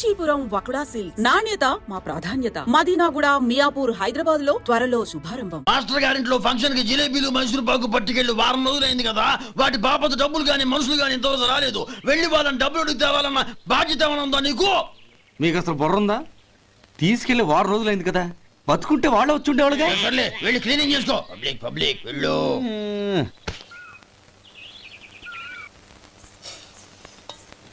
Kanchipuram వకుడా silks. నాణ్యత మా ప్రాధాన్యత. మదీనాగుడ మియాపూర్ హైదరాబాద్లో త్వరలో శుభారంభం. మాస్టర్ గారింట్లో ఫంక్షన్కి జిలేబీలు మైసూరు పాకు పట్టుకెళ్ళి వారం రోజులైంది కదా. వాటి బాపత డబ్బులు కానీ మనుషులు కానీ ఇంతవరకు రాలేదు. వెళ్ళి వాళ్ళని డబ్బులు అడిగి తేవాలన్న బాధ్యత ఏమైనా ఉందా నీకు? మీకు అసలు బుర్ర ఉందా? తీసుకెళ్ళి వారం రోజులైంది కదా. బతుకుంటే వాళ్ళు వచ్చి ఉండేవాళ్ళుగా. సర్లే వెళ్ళి క్లీనింగ్ చేసుకో. పబ్లిక్ పబ్లిక్ వెళ్ళు.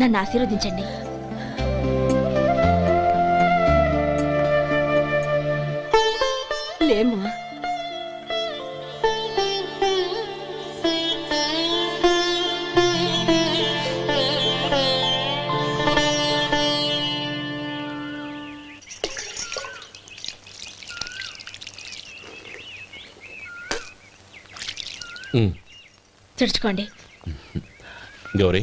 నన్ను ఆశీర్వదించండి. లేమ్మా. తుడుచుకోండి గౌరీ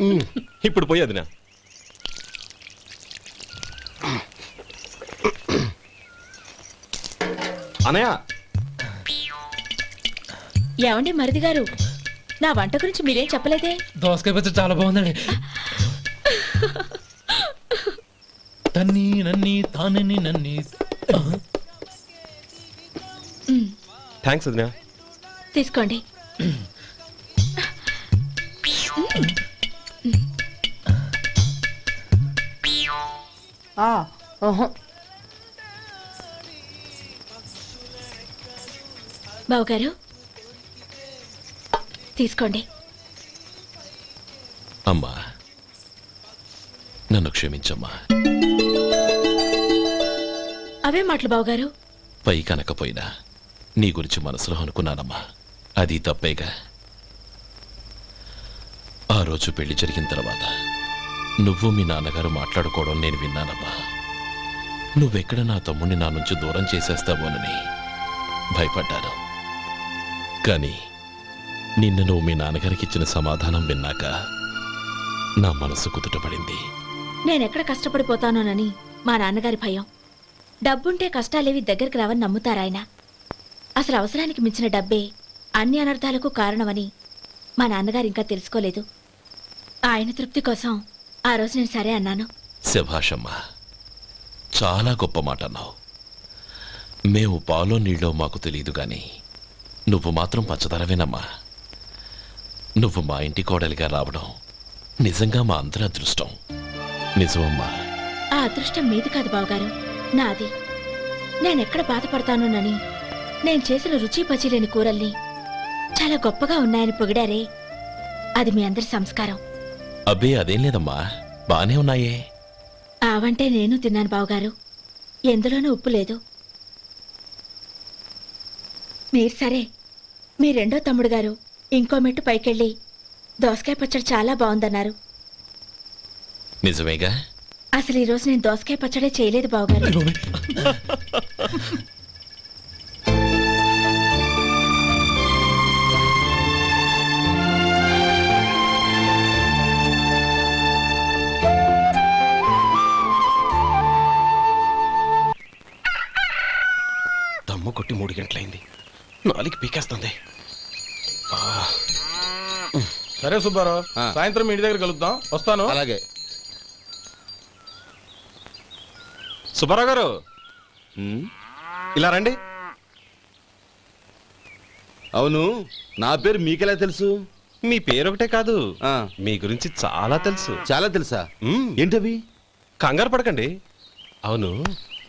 ఉమ్, ఇప్పుడు పోయి వదినా అనయ్య ఏమండి మరిది గారు? నా వంట గురించి మీరేం చెప్పలేదే? దోసకాయ పచ్చడి చాలా బాగుందండి. తన్ని నన్ని తానని నన్ని. థ్యాంక్స్ వదినా తీసుకోండి. బావగారు తీసుకోండి. అమ్మా నన్ను క్షమించమ్మా. అవే మాటలు బావగారు. పై కనకపోయినా నీ గురించి మనసులో అనుకున్నానమ్మా. అది తప్పేగా. ఆ రోజు పెళ్ళి జరిగిన తర్వాత నువ్వు మీ నాన్నగారు మాట్లాడుకోవడం నేను విన్నానమ్మా. నువ్వెక్కడ నా తమ్ముడిని నా నుంచి దూరం చేసేస్తావోనని భయపడ్డాను. కానీ నిన్న నువ్వు మీ నాన్నగారికి ఇచ్చిన సమాధానం విన్నాక నా మనసు కుదుటపడింది. నేనెక్కడ కష్టపడిపోతానోనని మా నాన్నగారి భయం. డబ్బుంటే కష్టాలేవి దగ్గరికి రావని నమ్ముతారాయన అసలు అవసరానికి మించిన డబ్బే అన్ని అనర్థాలకు కారణమని మా నాన్నగారు ఇంకా తెలుసుకోలేదు. ఆయన తృప్తి కోసం ఆ రోజు నేను సరే అన్నాను. శభాషమ్మా చాలా గొప్ప మాట అన్నావు. మేము పాలో నీళ్ళో మాకు తెలియదు గాని నువ్వు మాత్రం పచ్చదరవేనమ్మా నువ్వు మా ఇంటి కోడలిగా రావడం నిజంగా మా అందరి అదృష్టం. నిజమమ్మా. ఆ అదృష్టం మీది కాదు బావగారు నాది. నేనెక్కడ బాధపడతానోనని నేను చేసిన రుచి పచిలేని కూరల్ని చాలా గొప్పగా ఉన్నాయని పొగిడారే. అది మీ అందరి సంస్కారం. అబ్బే అదేం లేదమ్మా. బానే ఉన్నాయే. ఆవంటే నేను తిన్నాను బావగారు. ఎందులోనూ ఉప్పు లేదు. మీరు సరే మీ రెండో తమ్ముడు గారు ఇంకో మెట్టు పైకెళ్ళి దోసకాయ పచ్చడి చాలా బాగుందన్నారు నిజమేగా? అసలు ఈ రోజు నేను దోసకాయ పచ్చడే చేయలేదు బావగారు. దమ్ము కొట్టి మూడు గంటలైంది. నాలుగు పీకేస్తుంది. సరే సుబ్బారావు సాయంత్రం మీ ఇంటి దగ్గర కలుద్దాం. వస్తాను. అలాగే. సుబ్బారావు గారు. ఇలా రండి. అవును నా పేరు మీకెలా తెలుసు? మీ పేరు ఒకటే కాదు మీ గురించి చాలా తెలుసు. చాలా తెలుసా. ఏంటవి? కంగారు పడకండి. అవును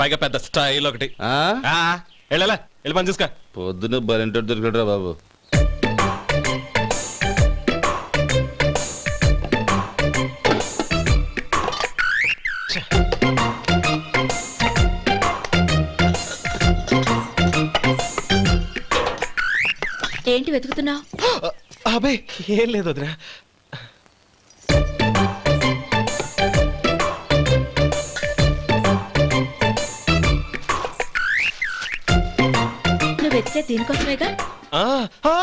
పైగా పెద్ద స్టైల్ ఒకటి. ఆ? ఆ, వెళ్ళాలా? వెళ్ళి పని చూసుకో. పొద్దున బలింటో దొరికడరా బాబు. ఏంటి వెతుకుతున్నావు? అబే ఏం లేదు వదినా. వెతికే దీనికోసమేగా? ఆ, ఆ,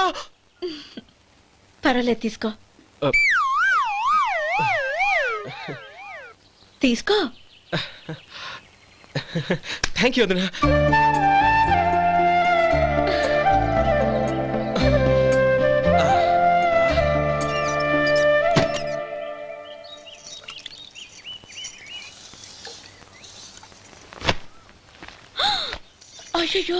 పర్వాలేదు తీసుకో. ఆ. తీసుకో. థ్యాంక్ యూ వదినా అయ్యో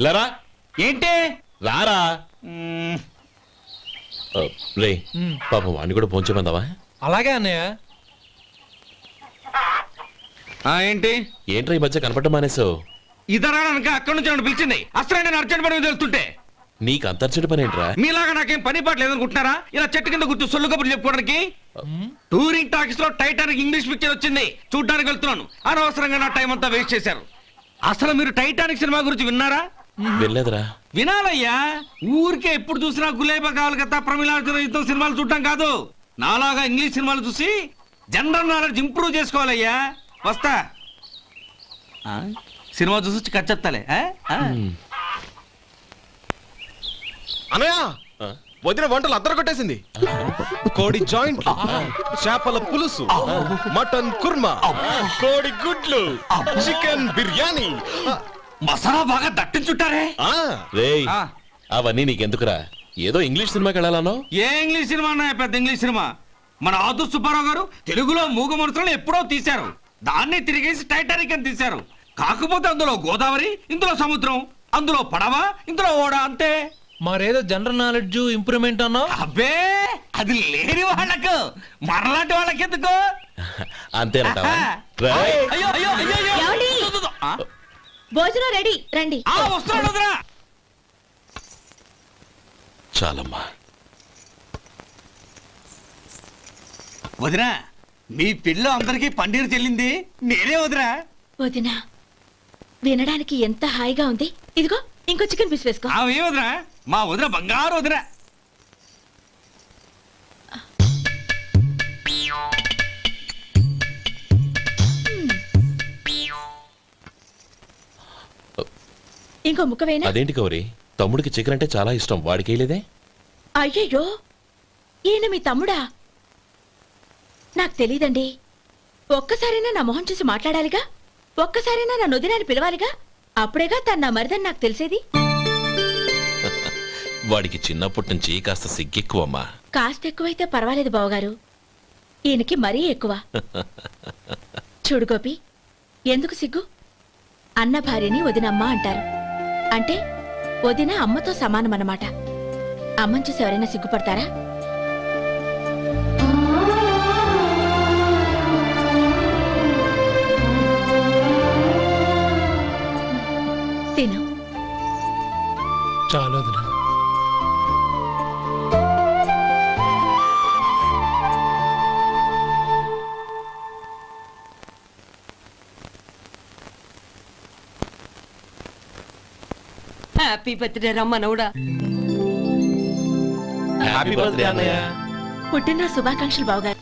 లరా? ఏంటి. ఆ, రే. పాపం వాడిని కూడా పోంచమందావా అలాగే అన్నయ్య. ఆ, ఏంటి? ఏంట్రా ఈ మధ్య కనపడడం మానేసావు ఇద్దరా అనక అక్కడి నుంచి నన్ను పిలిచింది. అసలు నేను అర్జెంట్ పని వెళ్తుంటే. నీకు అంతర్చడి పని ఏంట్రా? మీలాగా నాకేం పని పాట లేదనుకుంటున్నారా? ఇలా చెట్టు కింద కూర్చో సొల్లు కబుర్లు చెప్పుకోవడానికి? టూరింగ్ టాకీస్లో టైటానిక్ ఇంగ్లీష్ పిక్చర్ వచ్చింది. చూడ్డానికి వెళ్తున్నాను. అనవసరంగా నా టైం అంతా వేస్ట్ చేశారు. అసలు మీరు టైటానిక్ సినిమా గురించి విన్నారా వెళ్ళలేదురా వినాలయ్యా ఊరికే ఎప్పుడు చూసినా గులేబా కావాలి కదా ప్రమిళార్జున యుద్ధం సినిమాలు చూడటం కాదు నాలాగా ఇంగ్లీష్ సినిమాలు చూసి జనరల్ నాలెడ్జ్ ఇంప్రూవ్ చేసుకోవాలయ్యా వస్తా ఆ? సినిమా చూసి? మ్. అనయా? వదిన వంటలు అద్దరు కొట్టేసింది కోడి జాయింట్ చేపల పులుసు మటన్ కుర్మా కోడి గుడ్లు చికెన్ బిర్యానీ. మసాలా బాగా దట్టించుంటారే ఆ, రేయ్. అవన్నీ నీకెందుకురా? ఏదో ఇంగ్లీష్ సినిమాకి వెళ్ళాలనో ఏ ఇంగ్లీష్ సినిమా అన్నా పెద్ద ఇంగ్లీష్ సినిమా. మన ఆదు సుబ్బారావు గారు తెలుగులో మూగ మనుషులను ఎప్పుడో తీశారు. దాన్ని తిరిగేసి టైటానిక్ అని తీశారు. కాకపోతే అందులో గోదావరి ఇందులో సముద్రం అందులో పడవ ఇందులో ఓడ అంతే. మరేదో జనరల్ నాలెడ్జ్ ఇంప్రూవ్మెంట్ అన్నావు? అబ్బే అది లేని వాళ్ళకు. మరలాంటి వాళ్ళకి ఎందుకు అంతేనంటావా? ఆహా. రేయ్, అయ్యో అయ్యో అయ్యో అయ్యో ఏమండి? దు, దు, దు. ఆ? భోజనం రెడీ రండి. ఆ, వస్తున్నాడు వదరా. చాలమ్మా. వదినా మీ పిల్ల అందరికీ పన్నీరు చెల్లింది. నేనే వదినా. వదినా వినడానికి ఎంత హాయిగా ఉంది? ఇదిగో ఇంకో చికెన్ పీస్ వేసుకో. ఆమె వదినా? మా వదిన బంగారు వదినా. ఇంకో ముక్క వేయనా అదేంటి గౌరీ? తమ్ముడికి చికెన్ అంటే చాలా ఇష్టం. వాడికి వేయలేదే అయ్యయ్యో! ఈయన మీ తమ్ముడా? నాకు తెలీదండి. ఒక్కసారైనా నా మొహం చూసి మాట్లాడాలిగా? ఒక్కసారైనా నా నొదినాన్ని పిలవాలిగా? అప్పుడేగా తన నా మరిదని నాకు తెలిసేది? వాడికి చిన్నప్పటి నుంచి కాస్త సిగ్గెక్కువమ్మా. కాస్త ఎక్కువైతే పర్వాలేదు బావగారు. ఈయనకి మరీ ఎక్కువ. చూడు గోపి ఎందుకు సిగ్గు? అన్న భార్యని వదినమ్మ అంటారు. అంటే వదిన అమ్మతో సమానమన్నమాట. అమ్మని చూసి ఎవరైనా సిగ్గుపడతారా? తిను. చాలా వదినా. హ్యాపీ బర్త్డే రమ్మనవుడా హ్యాపీ బర్త్డే అన్నయ్య. పుట్టిన శుభాకాంక్షలు బావగారు.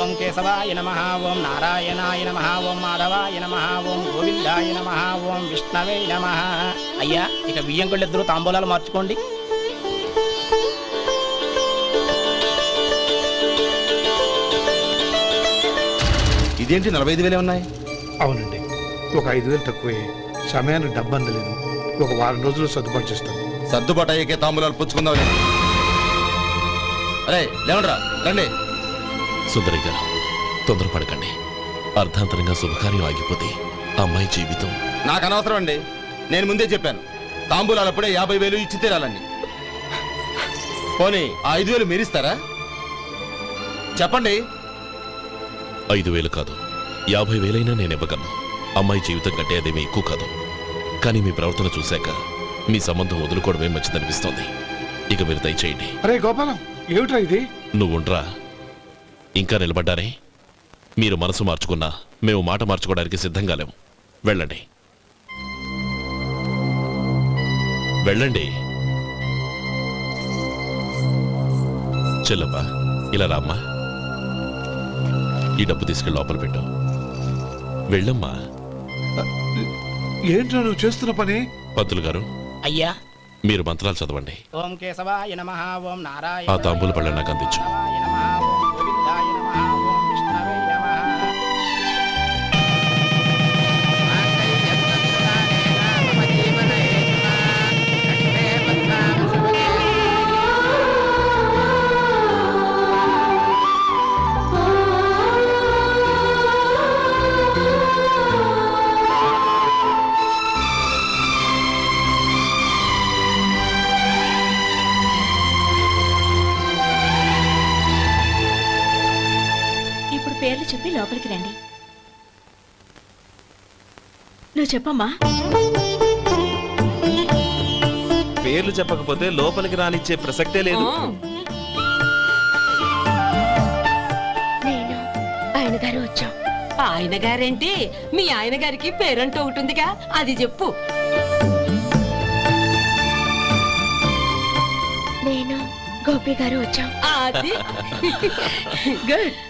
ఓం కేశవాయ నమ ఓం నారాయణాయ నమ ఓం మాధవాయ నమ ఓం గోవిందాయ నమ ఓం విష్ణవే నమ. అయ్యా ఇక బియ్యంకుళ్ళిద్దరూ తాంబూలాలు మార్చుకోండి. ఇదేంటి నలభై ఐదు వేలే ఉన్నాయి? అవునండి. ఒక ఐదు వేలు తక్కువే. సమయానికి డబ్బు అందలేదు ఒక వారం రోజులు సర్దుబాటు చేస్తాను సర్దుబాటు అయ్యకే తాంబూలాలు పుచ్చుకుందాం అరే లేవండ్రా రండి. సుందరి గారు తొందరపడకండి. అర్ధాంతరంగా శుభకార్యం ఆగిపోతే అమ్మాయి జీవితం. నాకు అనవసరం అండి. నేను ముందే చెప్పాను. తాంబూలాలు అప్పుడే యాభై వేలు ఇచ్చి తీరాలండి. పోనీ ఆ ఐదు వేలు మీరిస్తారా? చెప్పండి. ఐదు వేలు కాదు. యాభై వేలైనా నేను ఇవ్వగలను అమ్మాయి జీవితం కంటే అదేమీ ఎక్కువ కాదు. కానీ మీ ప్రవర్తన చూశాక మీ సంబంధం వదులుకోవడమే మంచిదనిపిస్తోంది. ఇక మీరు దయచేయండి. అరే గోపాలం ఏమిట్రా ఇది? నువ్వుండ్రా ఇంకా నిలబడ్డారే? మీరు మనసు మార్చుకున్నా మేము మాట మార్చుకోవడానికి సిద్ధంగా లేము. వెళ్ళండి. వెళ్ళండి. చెల్లమ్మా ఇలా రామ్మా. ఈ డబ్బు తీసుకెళ్ళి లోపల పెట్టు. వెళ్ళమ్మా. ఏంట్రా నువ్వు చేస్తున్న పని? పంతులు గారు అయ్యా. మీరు మంత్రాలు చదవండి. ఓం కేశవాయ నమ ఓం నారాయణ ఆ తాంబూల పళ్ళ నాకు అందించు. చెప్పి లోపలికి రండి. నువ్వు చెప్పమ్మా. పేర్లు చెప్పకపోతే లోపలికి రానిచ్చే ప్రసక్తే లేదు. నేను ఆయన గారు వచ్చాం. ఆయన గారేంటి? మీ ఆయన గారికి పేరంటూ ఒకటి ఉందిగా. అది చెప్పు. నేను గోపి గారు వచ్చాం. అది. గుడ్.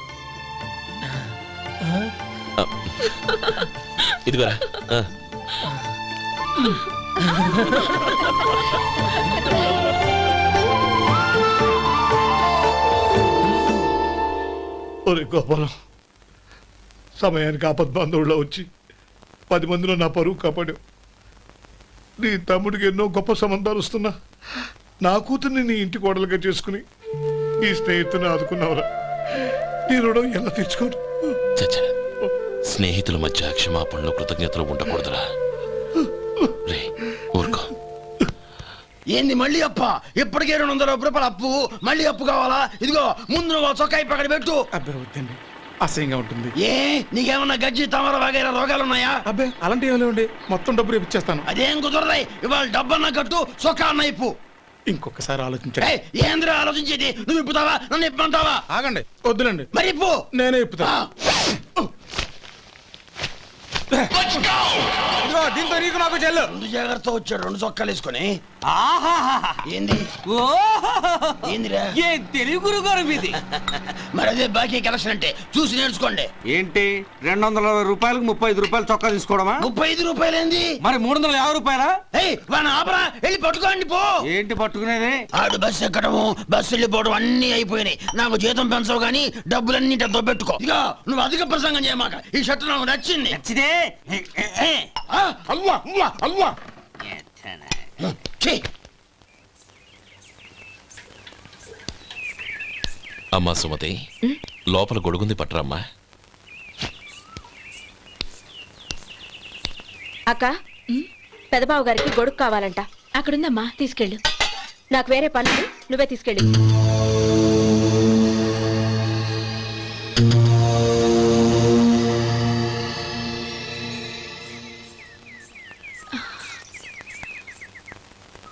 ఇదిగోరా. ఆ, ఒరే గోపాలం సమయానికి ఆపద్ బంధువుల్లో వచ్చి పది మందిలో నా పరువు కాపాడావు. నీ తమ్ముడికి ఎన్నో గొప్ప సంబంధాలు వస్తున్నా నా కూతుర్ని నీ ఇంటి కోడలుగా చేసుకుని నీ స్నేహితుని ఆదుకున్నావురా. రుణం ఎలా తీర్చుకోను చచ్చ. స్నేహితుల మధ్య క్షమాపణలు కృతజ్ఞతలు ఉండకూడదురా. రే ఊరుకో. ఏంది మళ్ళీ అప్ప? ఇప్పటికే రెండు వందల రూపాయల అప్పు మళ్ళీ అప్పు కావాలా? ఇదిగో ముందు నువ్వు ఆ చొక్కా ఇప్పటి పెట్టు. అబ్బే వద్దండి. అసహ్యంగా ఉంటుంది. ఏ నీకేమన్నా గజ్జి తమర వగైరా రోగాలు ఉన్నాయా? అబ్బే అలాంటి ఏమీ లేవండి మొత్తం డబ్బు రేపు ఇచ్చేస్తాను. అదేం కుదరదాయి ఇవాళ డబ్బన్నా కట్టు చొక్కా అన్న ఇప్పు. ఇంకొకసారి ఆలోచించండి. ఏంద్రా ఆలోచించేది? నువ్వు ఇప్పుతావా? నన్ను ఇప్పమంటావా ఆగండి. వద్దులండి. మరి ఇప్పు నేనే ఇప్పుతా. దీంతో నీకు నాకు చెల్లు. రెండు జాగ్రత్త వచ్చాడు రెండు చొక్కాలు వేసుకొని. ఏంది? ఏందిరా? ఏ తెలుగు గురుగారు మీది? మరి అదే బాకీ కలెక్షన్ అంటే చూసి నేర్చుకోండి. ఏంటి రెండు వందల రూపాయలకు ముప్పై ఐదు రూపాయలు చొక్కా తీసుకోవడమా? ముప్పై ఐదు రూపాయలు ఏంది మరి మూడు వందల యాభై రూపాయలా? ఏయ్ వాడిని ఆపరా వెళ్ళి పట్టుకోండి పో. ఏంటి పట్టుకునేది? ఆడు బస్సు ఎక్కడము బస్సు వెళ్ళిపోవడం అన్ని అయిపోయినాయి. నాకు జీతం పెంచవు కానీ డబ్బులన్నీ దొబ్బెట్టుకో. ఇక నువ్వు అధిక ప్రసంగం చేయమాక ఈ షర్ట్ నాకు నచ్చింది. నచ్చితే అల్వా అల్వా అల్వా. ఛీ, అమ్మా సుమతి లోపల గొడుగుంది పట్టరమ్మా. అక్క పెదబాబు గారికి గొడుగు కావాలంట. అక్కడుందమ్మా తీసుకెళ్ళు. నాకు వేరే పనులు నువ్వే తీసుకెళ్ళు.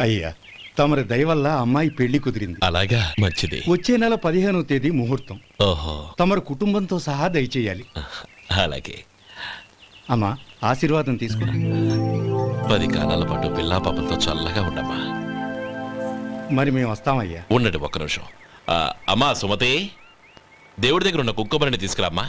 అయ్యా తమరి దయ వల్ల అమ్మాయి పెళ్ళి కుదిరింది. అలాగా? మంచిది. వచ్చే నెల పదిహేనవ తేదీ ముహూర్తం. ఓహో. తమరు కుటుంబంతో సహా దయచేయాలి. అలాగే. అమ్మా ఆశీర్వాదం తీసుకో. పది కాలాల పాటు పిల్లా పాపలతో చల్లగా ఉండమ్మా. మరి మేము వస్తామయ్యా. ఉండండి ఒక్క నిమిషం. ఆ, అమ్మా సుమతి దేవుడి దగ్గర ఉన్న కుక్కమరిని తీసుకురామ్మా.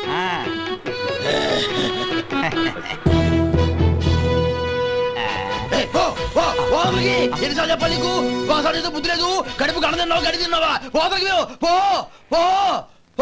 ఎన్నిసార్లు చెప్పాలి నీకు? ఒకసారి బుద్ధి లేదు. కడుపు కడ గడి తిన్నావా? పోతకి పో పో.